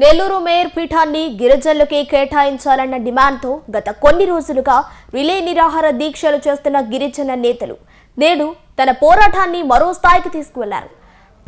Nellore mayor పీఠాన్ని గిరిజనులకే కేటాయించాలన్న డిమాండ్తో గత కొన్ని రోజులుగా రిలే నిరాహార దీక్షలు చేస్తున్న గిరిజన నేతలు. నేడు తన పోరాటాన్ని మరో స్థాయికి తీసుకువెళ్ళారు.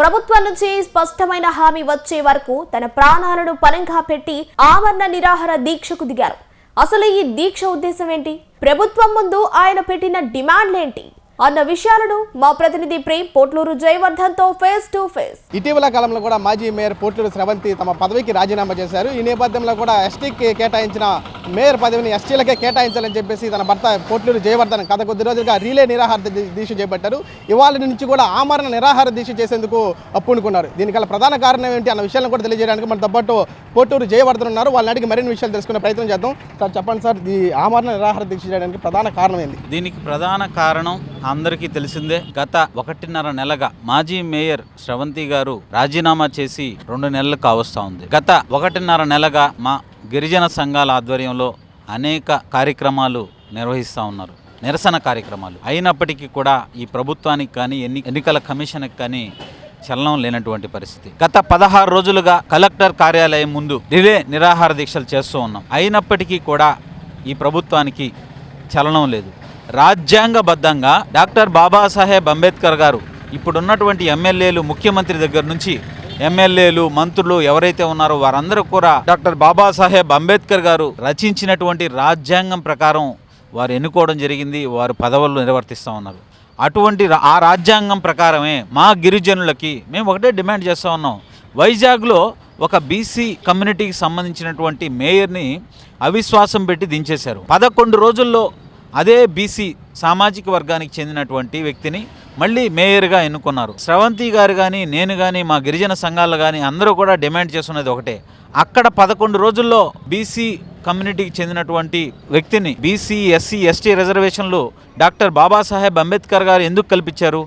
ప్రభుత్వం నుంచి స్పష్టమైన హామీ వచ్చే వరకు తన ప్రాణాలను పనంగా పెట్టి ఆమరణ నిరాహార దీక్షకు దిగారు. అసలు ఈ దీక్ష ఉద్దేశం ఏంటి? ప్రభుత్వం ముందు ఆయన పెట్టిన డిమాండ్లేంటి? అన్న విషయాలను మా ప్రతినిధి ప్రేమ్ పోట్లూరు జయవర్ధన్తో ఫేస్ టు ఫేస్. ఇటీవల కాలంలో కూడా మాజీ మేయర్ పోట్లూరు స్రవంతి తమ పదవికి రాజీనామా చేశారు. ఈ నేపథ్యంలో కూడా ఎస్టీకి కేటాయించిన మేయర్ పదవిని ఎస్టీలకే కేటాయించాలని చెప్పేసి తన భర్త పోట్లూరు జయవర్ధన్ గత కొద్ది రోజులుగా రీలే నిరాహార దీక్ష చేపట్టారు. ఇవాళ నుంచి కూడా ఆమరణ నిరాహార దీక్ష చేసేందుకు పూనుకున్నారు దీనికల ప్రధాన కారణం ఏంటి అన్న విషయాలను కూడా తెలియజేయడానికి మనతో పాటు పోటూరు జయవర్ధన్ ఉన్నారు. వాళ్ళని అడిగి మరిన్ని విషయాలు తెలుసుకునే ప్రయత్నం చేద్దాం. సార్ చెప్పండి సార్ ఈ ఆమరణ నిరాహార దీక్ష చేయడానికి ప్రధాన కారణం ఏంది దీనికి ప్రధాన కారణం అందరికీ తెలిసిందే గత ఒకటిన్నర నెలగా మాజీ మేయర్ శ్రవంతి గారు రాజీనామా చేసి రెండు నెలలు కావస్తా ఉంది. గత ఒకటిన్నర నెలగా మా గిరిజన సంఘాల ఆధ్వర్యంలో అనేక కార్యక్రమాలు నిర్వహిస్తూ ఉన్నారు. నిరసన కార్యక్రమాలు. అయినప్పటికీ కూడా ఈ ప్రభుత్వానికి కానీ ఎన్ని ఎన్నికల కమిషన్కి కానీ చలనం లేనటువంటి పరిస్థితి. గత పదహారు రోజులుగా కలెక్టర్ కార్యాలయం ముందు రిలే నిరాహార దీక్షలు చేస్తూ ఉన్నాం. అయినప్పటికీ కూడా ఈ ప్రభుత్వానికి చలనం లేదు. రాజ్యాంగబద్ధంగా డాక్టర్ బాబాసాహెబ్ అంబేద్కర్ గారు ఇప్పుడున్నటువంటి ఎమ్మెల్యేలు ముఖ్యమంత్రి దగ్గర నుంచి ఎమ్మెల్యేలు మంత్రులు ఎవరైతే ఉన్నారో వారందరూ కూడా డాక్టర్ బాబాసాహెబ్ అంబేద్కర్ గారు రచించినటువంటి రాజ్యాంగం ప్రకారం వారు ఎన్నుకోవడం జరిగింది వారు పదవులు నిర్వర్తిస్తూ ఉన్నారు. అటువంటి రా- ఆ రాజ్యాంగం ప్రకారమే మా గిరిజనులకి మేము ఒకటే డిమాండ్ చేస్తూ ఉన్నాం. వైజాగ్లో ఒక బీసీ కమ్యూనిటీకి సంబంధించినటువంటి మేయర్ని అవిశ్వాసం పెట్టి దించేశారు. పదకొండు రోజుల్లో అదే బీసీ సామాజిక వర్గానికి చెందినటువంటి వ్యక్తిని మళ్ళీ మేయర్గా ఎన్నుకున్నారు. స్రవంతి గారు కానీ నేను కానీ మా గిరిజన సంఘాలు కానీ అందరూ కూడా డిమాండ్ చేస్తున్నది ఒకటే. అక్కడ పదకొండు రోజుల్లో బీసీ కమ్యూనిటీకి చెందినటువంటి వ్యక్తిని బీసీ ఎస్సీ ఎస్టీ రిజర్వేషన్లు డాక్టర్ బాబాసాహెబ్ అంబేద్కర్ గారు ఎందుకు కల్పించారు?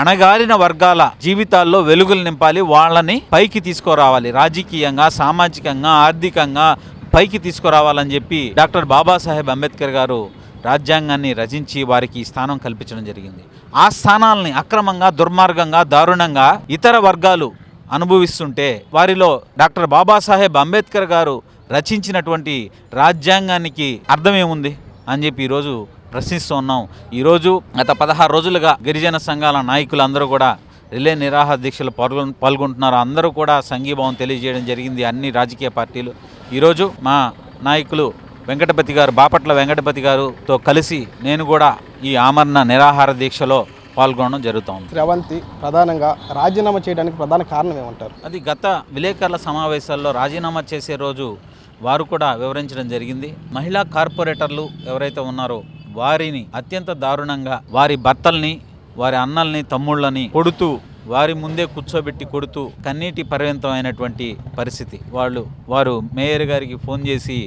అణగారిన వర్గాల జీవితాల్లో వెలుగులు నింపాలి వాళ్ళని పైకి తీసుకురావాలి. రాజకీయంగా సామాజికంగా ఆర్థికంగా పైకి తీసుకురావాలని చెప్పి డాక్టర్ బాబాసాహెబ్ అంబేద్కర్ గారు రాజ్యాంగాన్ని రచించి వారికి ఈ స్థానం కల్పించడం జరిగింది. ఆ స్థానాల్ని అక్రమంగా దుర్మార్గంగా దారుణంగా ఇతర వర్గాలు అనుభవిస్తుంటే వారిలో డాక్టర్ బాబాసాహెబ్ అంబేద్కర్ గారు రచించినటువంటి రాజ్యాంగానికి అర్థమేముంది అని చెప్పి ఈరోజు ప్రశ్నిస్తూ ఉన్నాం. ఈరోజు గత పదహారు రోజులుగా గిరిజన సంఘాల నాయకులు అందరూ కూడా రిలే నిరాహార దీక్షలు పాల్గొ పాల్గొంటున్నారు. అందరూ కూడా సంఘీభావం తెలియజేయడం జరిగింది. అన్ని రాజకీయ పార్టీలు. ఈరోజు మా నాయకులు వెంకటపతి గారు బాపట్ల వెంకటపతి గారుతో కలిసి నేను కూడా ఈ ఆమరణ నిరాహార దీక్షలో పాల్గొనడం జరుగుతోంది. స్రవంతి ప్రధానంగా రాజీనామా చేయడానికి ప్రధాన కారణం ఏమంటారు? అది గత విలేకరుల సమావేశాల్లో రాజీనామా చేసే రోజు వారు కూడా వివరించడం జరిగింది. మహిళా కార్పొరేటర్లు ఎవరైతే ఉన్నారో వారిని అత్యంత దారుణంగా వారి భర్తల్ని వారి అన్నల్ని తమ్ముళ్ళని కొడుతూ వారి ముందే కూర్చోబెట్టి కొడుతూ కన్నీటి పర్యంతమైనటువంటి పరిస్థితి. వాళ్ళు వారు మేయర్ గారికి ఫోన్ చేసి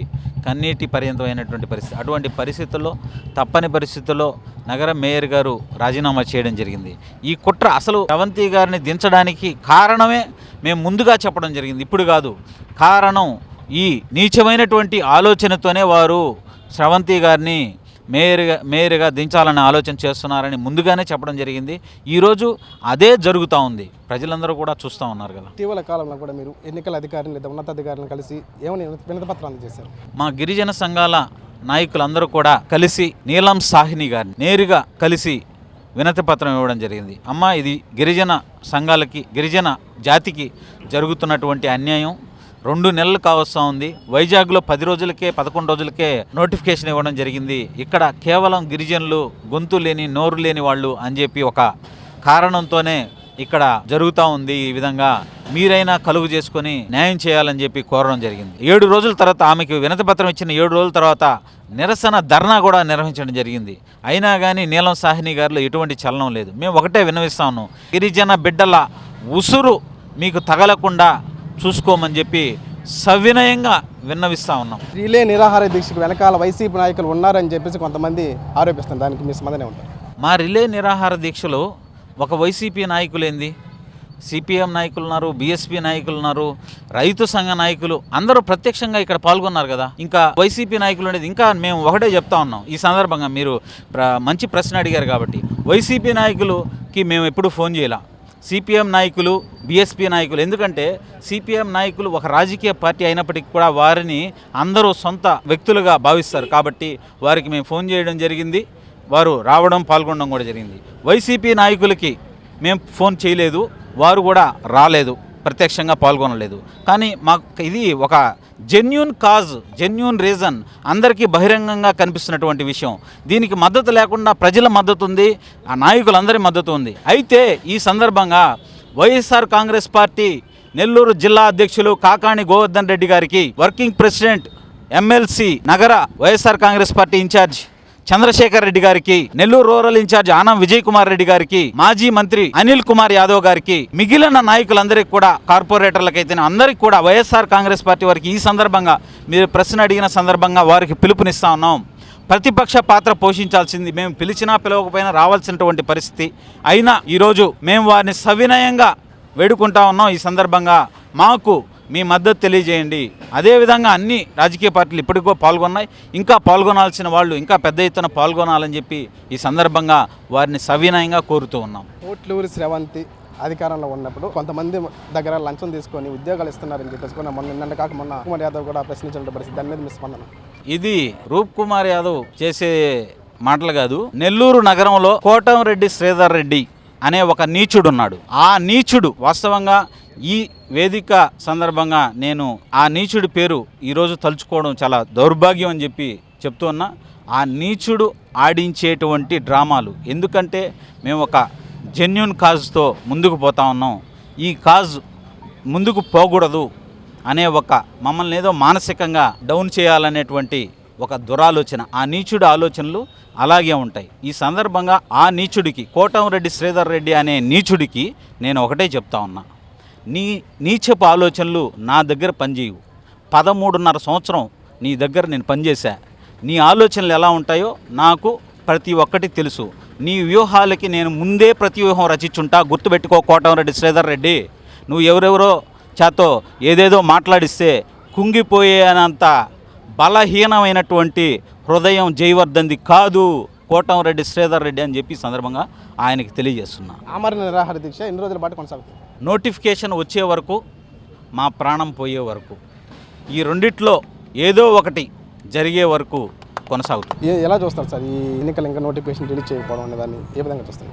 కన్నీటి పర్యంతమైనటువంటి పరిస్థితి. అటువంటి పరిస్థితుల్లో తప్పని పరిస్థితుల్లో నగర మేయర్ గారు రాజీనామా చేయడం జరిగింది. ఈ కుట్ర అసలు అవంతి గారిని దించడానికి కారణమే మేము ముందుగా చెప్పడం జరిగింది. ఇప్పుడు కాదు కారణం ఈ నీచమైనటువంటి ఆలోచనతోనే వారు స్రవంతి గారిని మేయర్గా మేయర్గా దించాలనే ఆలోచన చేస్తున్నారని ముందుగానే చెప్పడం జరిగింది. ఈరోజు అదే జరుగుతూ ఉంది. ప్రజలందరూ కూడా చూస్తూ ఉన్నారు కదా. ఇటీవల కాలంలో కూడా మీరు ఎన్నికల అధికారిని లేదా ఉన్నతాధికారులను కలిసి ఏమని వినతి పత్రం అందజేశారు మా గిరిజన సంఘాల నాయకులందరూ కూడా కలిసి నీలం సాహిని గారిని నేరుగా కలిసి వినతి పత్రం ఇవ్వడం జరిగింది. అమ్మ ఇది గిరిజన సంఘాలకి గిరిజన జాతికి జరుగుతున్నటువంటి అన్యాయం. రెండు నెలలు కావస్తా ఉంది. వైజాగ్లో పది రోజులకే పదకొండు రోజులకే నోటిఫికేషన్ ఇవ్వడం జరిగింది. ఇక్కడ కేవలం గిరిజనులు గొంతు లేని నోరు లేని వాళ్ళు అని చెప్పి ఒక కారణంతోనే ఇక్కడ జరుగుతూ ఉంది ఈ విధంగా. మీరైనా కలుగు చేసుకొని న్యాయం చేయాలని చెప్పి కోరడం జరిగింది. ఏడు రోజుల తర్వాత ఆమెకి వినతిపత్రం ఇచ్చిన ఏడు రోజుల తర్వాత నిరసన ధర్నా కూడా నిర్వహించడం జరిగింది. అయినా కానీ నీలం సాహిని గారిలో ఎటువంటి చలనం లేదు. మేము ఒకటే విన్నవిస్తా ఉన్నాం గిరిజన బిడ్డల ఉసురు మీకు తగలకుండా చూసుకోమని చెప్పి సవినయంగా విన్నవిస్తా ఉన్నాం. రిలే నిరాహార దీక్షకు వెనకాల వైసీపీ నాయకులు ఉన్నారని చెప్పేసి కొంతమంది ఆరోపిస్తున్నారు. దానికి మీ సమాధానం ఉంటారు మా రిలే నిరాహార దీక్షలో ఒక వైసీపీ నాయకులేంది? సిపిఎం నాయకులు ఉన్నారు బీఎస్పీ నాయకులు ఉన్నారు రైతు సంఘ నాయకులు అందరూ ప్రత్యక్షంగా ఇక్కడ పాల్గొన్నారు కదా. ఇంకా వైసీపీ నాయకులు అనేది ఇంకా మేము ఒకటే చెప్తా ఉన్నాం. ఈ సందర్భంగా మీరు మంచి ప్రశ్న అడిగారు కాబట్టి. వైసీపీ నాయకులకి మేము ఎప్పుడు ఫోన్ చేయాల. సిపిఎం నాయకులు బీఎస్పీ నాయకులు. ఎందుకంటే సిపిఎం నాయకులు ఒక రాజకీయ పార్టీ అయినప్పటికీ కూడా వారిని అందరూ సొంత వ్యక్తులుగా భావిస్తారు. కాబట్టి వారికి మేము ఫోన్ చేయడం జరిగింది. వారు రావడం పాల్గొనడం కూడా జరిగింది. వైసీపీ నాయకులకి మేము ఫోన్ చేయలేదు. వారు కూడా రాలేదు. ప్రత్యక్షంగా పాల్గొనలేదు. కానీ మాకు ఇది ఒక జెన్యున్ కాజ్ జెన్యున్ రీజన్ అందరికీ బహిరంగంగా కనిపిస్తున్నటువంటి విషయం. దీనికి మద్దతు లేకుండా ప్రజల మద్దతు ఉంది ఆ నాయకులందరి మద్దతు ఉంది. అయితే ఈ సందర్భంగా వైఎస్ఆర్ కాంగ్రెస్ పార్టీ నెల్లూరు జిల్లా అధ్యక్షులు కాకాణి గోవర్ధన్ రెడ్డి గారికి వర్కింగ్ ప్రెసిడెంట్ ఎమ్మెల్సీ నగర YSR Congress party in-charge Chandrasekhar Reddy గారికి నెల్లూరు రూరల్ ఇన్ఛార్జ్ ఆనం విజయ్ కుమార్ రెడ్డి గారికి మాజీ మంత్రి అనిల్ కుమార్ యాదవ్ గారికి మిగిలిన నాయకులందరికీ కూడా కార్పొరేటర్లకైతే అందరికీ కూడా వైఎస్ఆర్ కాంగ్రెస్ పార్టీ వారికి ఈ సందర్భంగా మీరు ప్రశ్న అడిగిన సందర్భంగా వారికి పిలుపునిస్తా ఉన్నాం. ప్రతిపక్ష పాత్ర పోషించాల్సింది మేము పిలిచినా పిలవకపోయినా రావాల్సినటువంటి పరిస్థితి. అయినా ఈరోజు మేము వారిని సవినయంగా వేడుకుంటా ఉన్నాం ఈ సందర్భంగా. మాకు మీ మద్దతు తెలియజేయండి. అదేవిధంగా అన్ని రాజకీయ పార్టీలు ఇప్పటికో పాల్గొన్నాయి. ఇంకా పాల్గొనాల్సిన వాళ్ళు ఇంకా పెద్ద ఎత్తున పాల్గొనాలని చెప్పి ఈ సందర్భంగా వారిని సవినయంగా కోరుతూ ఉన్నాం. పోట్లూరి శ్రవంతి అధికారంలో ఉన్నప్పుడు కొంతమంది దగ్గర లంచం తీసుకొని ఉద్యోగాలు ఇస్తున్నారని చెప్పేసి కూడా మొన్న నిన్న కాక మొన్న కుమార్ యాదవ్ కూడా ప్రశ్నించిన పరిస్థితి. దాని మీద మీ స్పందన? ఇది రూప్ కుమార్ యాదవ్ చేసే మాటలు కాదు. నెల్లూరు నగరంలో కోటంరెడ్డి శ్రీధర్ రెడ్డి అనే ఒక నీచుడు ఉన్నాడు. ఆ నీచుడు వాస్తవంగా ఈ వేదిక సందర్భంగా నేను ఆ నీచుడి పేరు ఈరోజు తలుచుకోవడం చాలా దౌర్భాగ్యం అని చెప్పి చెప్తూ ఉన్నా. ఆ నీచుడు ఆడించేటువంటి డ్రామాలు. ఎందుకంటే మేము ఒక జెన్యున్ కాజ్తో ముందుకు పోతా ఉన్నాం. ఈ కాజ్ ముందుకు పోకూడదు అనే ఒక మమ్మల్ని ఏదో మానసికంగా డౌన్ చేయాలనేటువంటి ఒక దురాలోచన. ఆ నీచుడు ఆలోచనలు అలాగే ఉంటాయి. ఈ సందర్భంగా ఆ నీచుడికి కోటంరెడ్డి శ్రీధర్ రెడ్డి అనే నీచుడికి నేను ఒకటే చెప్తా ఉన్నా. నీ నీచపు ఆలోచనలు నా దగ్గర పనిచేయవు. పదమూడున్నర సంవత్సరం నీ దగ్గర నేను పనిచేశా. నీ ఆలోచనలు ఎలా ఉంటాయో నాకు ప్రతి ఒక్కటి తెలుసు. నీ వ్యూహాలకి నేను ముందే ప్రతి వ్యూహం రచించుంటా గుర్తుపెట్టుకో కోటంరెడ్డి శ్రీధర్ రెడ్డి. నువ్వు ఎవరెవరో చేతో ఏదేదో మాట్లాడిస్తే కుంగిపోయేనంత బలహీనమైనటువంటి హృదయం జయవర్ధన్ది కాదు. కోటంరెడ్డి శ్రీధర్ రెడ్డి అని చెప్పి సందర్భంగా ఆయనకి తెలియజేస్తున్నా. ఆమరణ నిరాహార దీక్ష ఎన్ని రోజుల పాటు కొనసాగుతుంది? నోటిఫికేషన్ వచ్చే వరకు మా ప్రాణం పోయే వరకు ఈ రెండిట్లో ఏదో ఒకటి జరిగే వరకు కొనసాగుతుంది. ఎలా చూస్తారు సార్ ఈ ఎన్నికలు ఇంకా నోటిఫికేషన్ రిలీజ్ చేయకపోవడం అనే దాన్ని ఏ విధంగా చూస్తారు?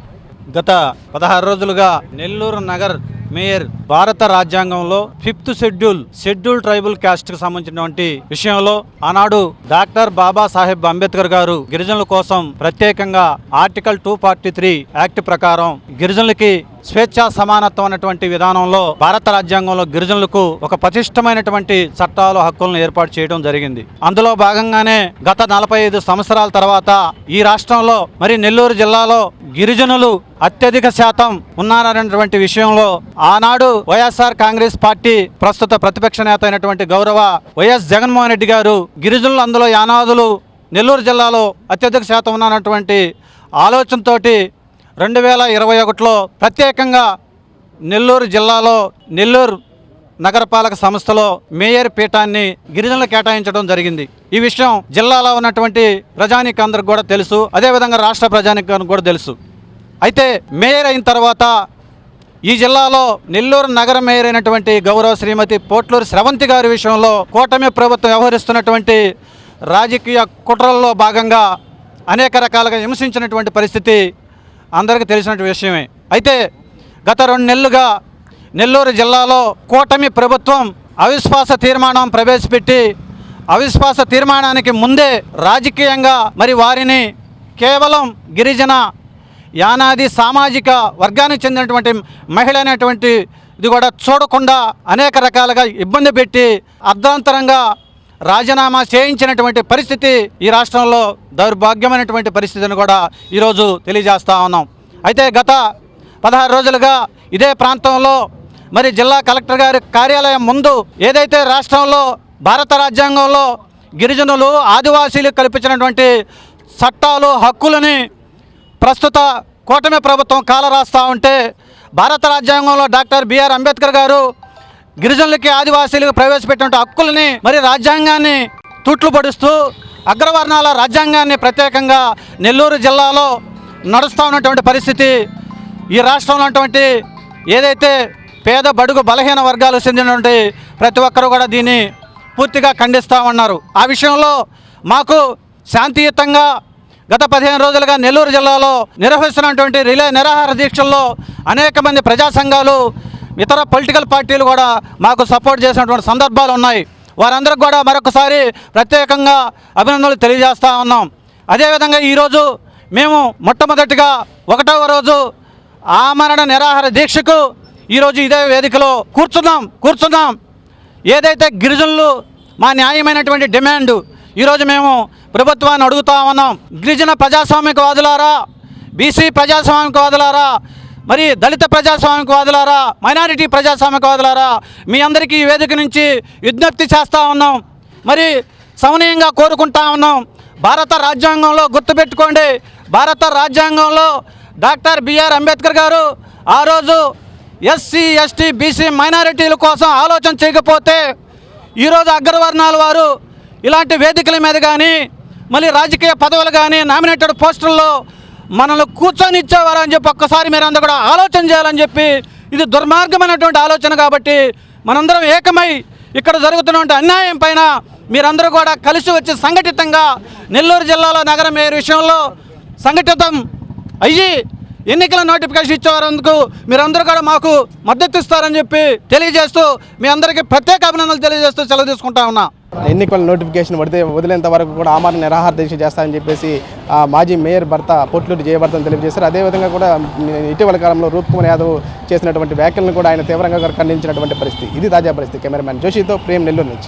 గత పదహారు రోజులుగా నెల్లూరు నగర్ మేయర్ భారత రాజ్యాంగంలో ఫిఫ్త్ షెడ్యూల్ షెడ్యూల్ ట్రైబల్ క్యాస్ట్కు సంబంధించినటువంటి విషయంలో ఆనాడు డాక్టర్ బాబాసాహెబ్ అంబేద్కర్ గారు గిరిజనుల కోసం ప్రత్యేకంగా article two forty three act ప్రకారం గిరిజనులకి స్వేచ్ఛా సమానత్వం అనేటువంటి విధానంలో భారత రాజ్యాంగంలో గిరిజనులకు ఒక పటిష్టమైనటువంటి చట్టాలు హక్కులను ఏర్పాటు చేయడం జరిగింది. అందులో భాగంగానే గత నలభై ఐదు సంవత్సరాల తర్వాత ఈ రాష్ట్రంలో మరి నెల్లూరు జిల్లాలో గిరిజనులు అత్యధిక శాతం ఉన్నారనేటువంటి విషయంలో ఆనాడు వైఎస్ఆర్ కాంగ్రెస్ పార్టీ ప్రస్తుత ప్రతిపక్ష నేత అయినటువంటి గౌరవ వైఎస్ జగన్మోహన్ రెడ్డి గారు గిరిజనులు అందులో యానాదులు నెల్లూరు జిల్లాలో అత్యధిక శాతం ఉన్నటువంటి ఆలోచనతోటి రెండు వేల ఇరవై ఒకటిలో ప్రత్యేకంగా నెల్లూరు జిల్లాలో నెల్లూరు నగరపాలక సంస్థలో మేయర్ పీఠాన్ని గిరిజనులు కేటాయించడం జరిగింది. ఈ విషయం జిల్లాలో ఉన్నటువంటి ప్రజానీకందరికి కూడా తెలుసు. అదేవిధంగా రాష్ట్ర ప్రజానికి కూడా తెలుసు. అయితే మేయర్ అయిన తర్వాత ఈ జిల్లాలో నెల్లూరు నగర మేయర్ అయినటువంటి గౌరవ శ్రీమతి పోట్లూరు స్రవంతి గారి విషయంలో కూటమి ప్రభుత్వం వ్యవహరిస్తున్నటువంటి రాజకీయ కుట్రల్లో భాగంగా అనేక రకాలుగా హింసించినటువంటి పరిస్థితి అందరికీ తెలిసినటువంటి విషయమే. అయితే గత రెండు నెలలుగా నెల్లూరు జిల్లాలో కూటమి ప్రభుత్వం అవిశ్వాస తీర్మానం ప్రవేశపెట్టి అవిశ్వాస తీర్మానానికి ముందే రాజకీయంగా మరి వారిని కేవలం గిరిజన యానాది సామాజిక వర్గానికి చెందినటువంటి మహిళ అనేటువంటి ఇది కూడా చూడకుండా అనేక రకాలుగా ఇబ్బంది పెట్టి అర్ధాంతరంగా రాజీనామా చేయించినటువంటి పరిస్థితి ఈ రాష్ట్రంలో దౌర్భాగ్యమైనటువంటి పరిస్థితిని కూడా ఈరోజు తెలియజేస్తా ఉన్నాం. అయితే గత పదహారు రోజులుగా ఇదే ప్రాంతంలో మరి జిల్లా కలెక్టర్ గారి కార్యాలయం ముందు ఏదైతే రాష్ట్రంలో భారత రాజ్యాంగంలో గిరిజనులు ఆదివాసీలు కల్పించినటువంటి చట్టాలు హక్కులని ప్రస్తుత కూటమి ప్రభుత్వం కాలరాస్తా ఉంటే భారత రాజ్యాంగంలో డాక్టర్ బిఆర్ అంబేద్కర్ గారు గిరిజనులకి ఆదివాసీలకు ప్రవేశపెట్టిన హక్కుల్ని మరి రాజ్యాంగాన్ని తూట్లు పడుస్తూ అగ్రవర్ణాల రాజ్యాంగాన్ని ప్రత్యేకంగా నెల్లూరు జిల్లాలో నడుస్తూ ఉన్నటువంటి పరిస్థితి ఈ రాష్ట్రంలో ఉన్నటువంటి ఏదైతే పేద బడుగు బలహీన వర్గాలు చెందినటువంటి ప్రతి ఒక్కరూ కూడా దీన్ని పూర్తిగా ఖండిస్తూ ఉన్నారు. ఆ విషయంలో మాకు శాంతియుతంగా గత పదిహేను రోజులుగా నెల్లూరు జిల్లాలో నిర్వహిస్తున్నటువంటి రిలే నిరాహార దీక్షల్లో అనేక మంది ప్రజా సంఘాలు ఇతర పొలిటికల్ పార్టీలు కూడా మాకు సపోర్ట్ చేసినటువంటి సందర్భాలు ఉన్నాయి. వారందరికి కూడా మరొకసారి ప్రత్యేకంగా అభినందనలు తెలియజేస్తూ ఉన్నాం. అదేవిధంగా ఈరోజు మేము మొట్టమొదటిగా ఒకటవ రోజు ఆమరణ నిరాహార దీక్షకు ఈరోజు ఇదే వేదికలో కూర్చున్నాం కూర్చున్నాం. ఏదైతే గిరిజనులు మా న్యాయమైనటువంటి డిమాండ్ ఈరోజు మేము ప్రభుత్వాన్ని అడుగుతా ఉన్నాం. గిరిజన ప్రజాస్వామికవాదులారా బీసీ ప్రజాస్వామికవాదులారా మరి దళిత ప్రజాస్వామికవాదులారా మైనారిటీ ప్రజాస్వామికవాదులారా మీ అందరికీ ఈ వేదిక నుంచి విజ్ఞప్తి చేస్తూ ఉన్నాం. మరి సమనీయంగా కోరుకుంటా ఉన్నాం. భారత రాజ్యాంగంలో గుర్తుపెట్టుకోండి. భారత రాజ్యాంగంలో డాక్టర్ బిఆర్ అంబేద్కర్ గారు ఆ రోజు ఎస్సీ ఎస్టీ బీసీ మైనారిటీల కోసం ఆలోచన చేయకపోతే ఈరోజు అగ్రవర్ణాల వారు ఇలాంటి వేదికల మీద కానీ మళ్ళీ రాజకీయ పదవులు కానీ నామినేటెడ్ పోస్టుల్లో మనల్ని కూర్చొని ఇచ్చేవారు అని చెప్పి ఒక్కసారి మీరు అందరూ కూడా ఆలోచన చేయాలని చెప్పి ఇది దుర్మార్గమైనటువంటి ఆలోచన కాబట్టి మనందరం ఏకమై ఇక్కడ జరుగుతున్నటువంటి అన్యాయం పైన మీరందరూ కూడా కలిసి వచ్చి సంఘటితంగా నెల్లూరు జిల్లాలో నగరం మేయర్ విషయంలో సంఘటితం అయ్యి ఎన్నికల నోటిఫికేషన్ ఇచ్చేవారందుకు మీరందరూ కూడా మాకు మద్దతు ఇస్తారని చెప్పి తెలియజేస్తూ మీ అందరికీ ప్రత్యేక అభినందనలు తెలియజేస్తూ సెలవు తీసుకుంటా ఉన్నా. ఎన్నికల నోటిఫికేషన్ పడితే వదిలేంత వరకు కూడా ఆమరణ నిరాహార దీక్ష చేస్తామని చెప్పేసి మాజీ మేయర్ భర్త పొట్లూరి జయభర్తను తెలియజేశారు. అదేవిధంగా కూడా ఇటీవల కాలంలో రూప్ కుమార్ యాదవ్ చేసినటువంటి వ్యాఖ్యలను కూడా ఆయన తీవ్రంగా ఖండించినటువంటి పరిస్థితి. ఇది తాజా పరిస్థితి. కెమెరామ్యాన్ జోషితో ప్రేమ్ నెల్లూరు నుంచి.